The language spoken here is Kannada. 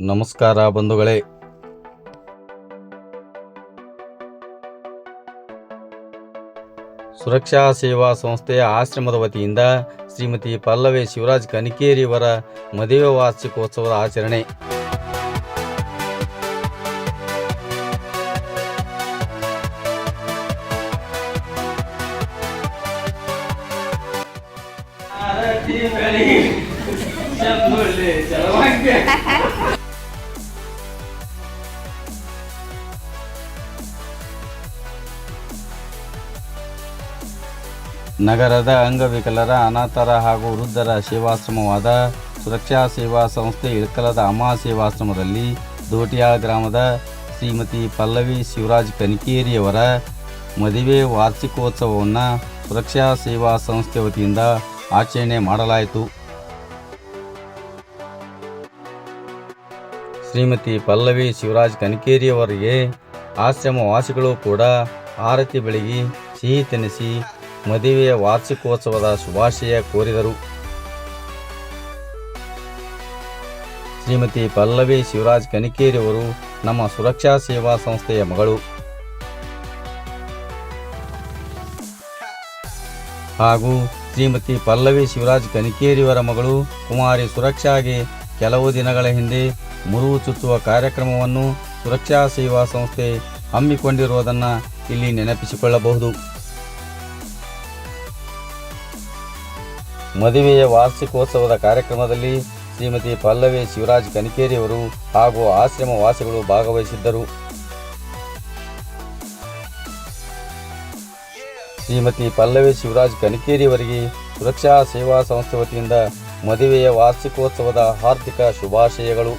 ನಮಸ್ಕಾರ ಬಂಧುಗಳೇ. ಸುರಕ್ಷಾ ಸೇವಾ ಸಂಸ್ಥೆಯ ಆಶ್ರಮದ ವತಿಯಿಂದ ಶ್ರೀಮತಿ ಪಲ್ಲವಿ ಶಿವರಾಜ್ ಕನಿಕೇರಿಯವರ ಮದುವೆ ವಾರ್ಷಿಕೋತ್ಸವದ ಆಚರಣೆ. ನಗರದ ಅಂಗವಿಕಲರ, ಅನಾಥರ ಹಾಗೂ ವೃದ್ಧರ ಸೇವಾಶ್ರಮವಾದ ಸುರಕ್ಷಾ ಸೇವಾ ಸಂಸ್ಥೆ ಇಳಕಲದ ಅಮಾ ಸೇವಾಶ್ರಮದಲ್ಲಿ ದೋಟಿಯಾ ಗ್ರಾಮದ ಶ್ರೀಮತಿ ಪಲ್ಲವಿ ಶಿವರಾಜ್ ಕನಿಕೇರಿಯವರ ಮದುವೆ ವಾರ್ಷಿಕೋತ್ಸವವನ್ನು ಸುರಕ್ಷಾ ಸೇವಾ ಸಂಸ್ಥೆ ವತಿಯಿಂದ ಆಚರಣೆ ಮಾಡಲಾಯಿತು. ಶ್ರೀಮತಿ ಪಲ್ಲವಿ ಶಿವರಾಜ್ ಕನಕೇರಿಯವರಿಗೆ ಆಶ್ರಮ ವಾಸಿಗಳು ಕೂಡ ಆರತಿ ಬೆಳಗಿ ಸಿಹಿ ತಿನ್ನಿಸಿ ಮದುವೆಯ ವಾರ್ಷಿಕೋತ್ಸವದ ಶುಭಾಶಯ ಕೋರಿದರು. ಶ್ರೀಮತಿ ಪಲ್ಲವಿ ಶಿವರಾಜ್ ಕನಿಕೇರಿಯವರು ನಮ್ಮ ಸುರಕ್ಷಾ ಸೇವಾ ಸಂಸ್ಥೆಯ ಮಗಳು. ಹಾಗೂ ಶ್ರೀಮತಿ ಪಲ್ಲವಿ ಶಿವರಾಜ್ ಕನಿಕೇರಿಯವರ ಮಗಳು ಕುಮಾರಿ ಸುರಕ್ಷಾಗೆ ಕೆಲವು ದಿನಗಳ ಹಿಂದೆ ಮುರುವು ಚುಚ್ಚುವ ಕಾರ್ಯಕ್ರಮವನ್ನು ಸುರಕ್ಷಾ ಸೇವಾ ಸಂಸ್ಥೆ ಹಮ್ಮಿಕೊಂಡಿರುವುದನ್ನು ಇಲ್ಲಿ ನೆನಪಿಸಿಕೊಳ್ಳಬಹುದು. ಮದುವೆಯ ವಾರ್ಷಿಕೋತ್ಸವದ ಕಾರ್ಯಕ್ರಮದಲ್ಲಿ ಶ್ರೀಮತಿ ಪಲ್ಲವಿ ಶಿವರಾಜ್ ಕನಿಕೇರಿಯವರು ಹಾಗೂ ಆಶ್ರಮ ವಾಸಿಗಳು ಭಾಗವಹಿಸಿದ್ದರು. ಶ್ರೀಮತಿ ಪಲ್ಲವಿ ಶಿವರಾಜ್ ಕನಿಕೇರಿಯವರಿಗೆ ಸುರಕ್ಷಾ ಸೇವಾ ಸಂಸ್ಥೆ ವತಿಯಿಂದ ಮದುವೆಯ ವಾರ್ಷಿಕೋತ್ಸವದ ಹಾರ್ದಿಕ ಶುಭಾಶಯಗಳು.